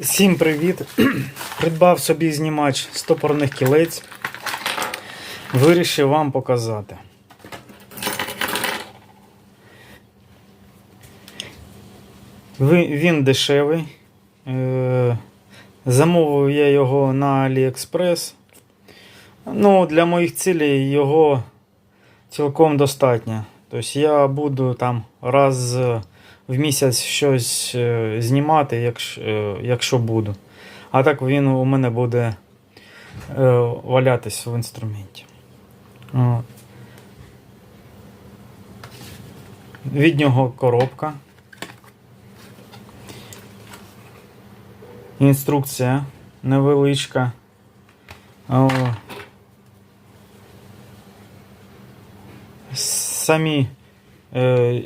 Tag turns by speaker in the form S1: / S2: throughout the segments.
S1: Всім привіт! Придбав собі знімач стопорних кілець. Вирішив вам показати. Він дешевий. Е, Замовив я його на AliExpress. Ну, для моїх цілей його цілком достатньо. Тобто я буду там раз в місяць щось е, знімати, якщо, е, якщо буду. А так він у мене буде е, валятись в інструменті. Від нього коробка. Інструкція невеличка. Самі, е, е,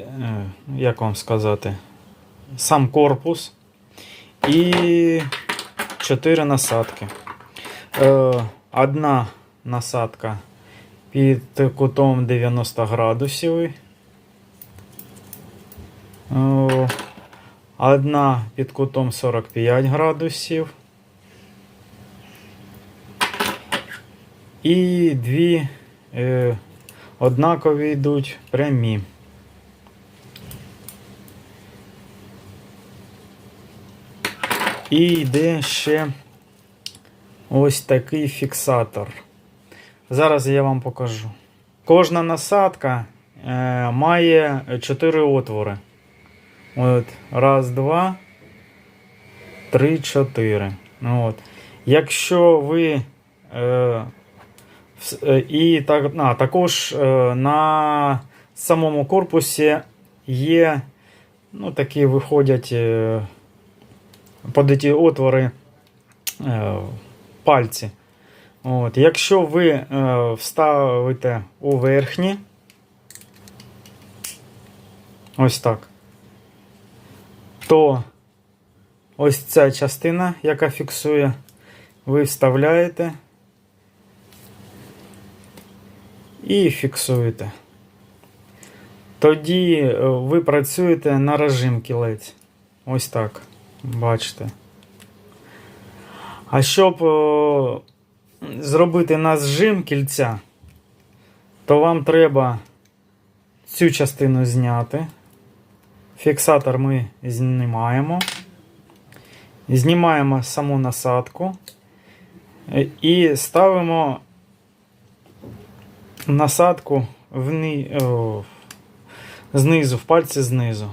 S1: як вам сказати, сам корпус і чотири насадки. Е, одна насадка під кутом 90 градусів. О, Одна під кутом 45 градусів. І дві е, однакові йдуть прямі. І йде ще ось такий фіксатор. Зараз я вам покажу. Кожна насадка е, має 4 отвори. От, раз, два, три, чотири. Ну, От. Якщо ви. Е, е, і так, а, також е, на самому корпусі є ну, такі виходять е, під ті отвори е, пальці. От. Якщо ви е, вставите у верхні, ось так, то ось ця частина, яка фіксує, ви вставляєте і фіксуєте. Тоді е, ви працюєте на режим кілець. Ось так. Бачите. А щоб е, зробити на зжим кільця, то вам треба цю частину зняти. Фіксатор ми знімаємо. Знімаємо саму насадку е, і ставимо насадку вни... о, знизу, в пальці знизу.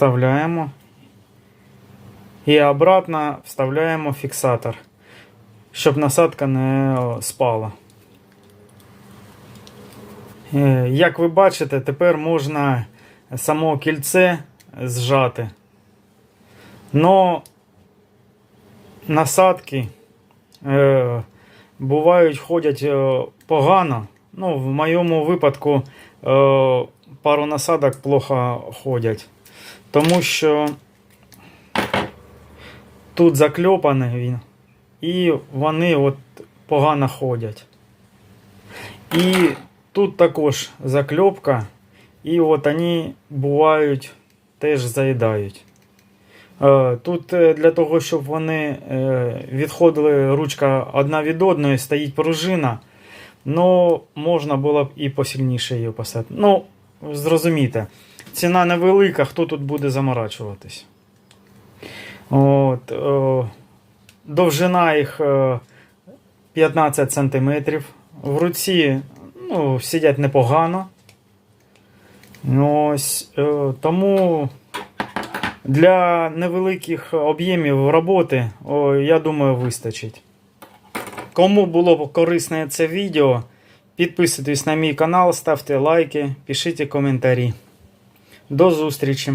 S1: Вставляємо. І обратно вставляємо фіксатор, щоб насадка не спала. Е, Як ви бачите, тепер можна само кільце зжати. Но насадки е, бувають ходять е, погано. Ну, в моєму випадку е, пару насадок плохо ходять. Тому що тут закльопаний він, і вони от погано ходять. І тут також закльопка, і от вони бувають теж заїдають. Е, Тут е, для того, щоб вони е, відходили ручка одна від одної, стоїть пружина. Ну, можна було б і посильніше її поставити. Ну, зрозумійте, ціна невелика, хто тут буде заморачуватись. От, о, довжина їх е, 15 см. В руці ну, сидять непогано. Ось, е, тому для невеликих об'ємів роботи, о, я думаю, вистачить. Кому було б корисне це відео, підписуйтесь на мій канал, ставте лайки, пишіть коментарі. До зустрічі!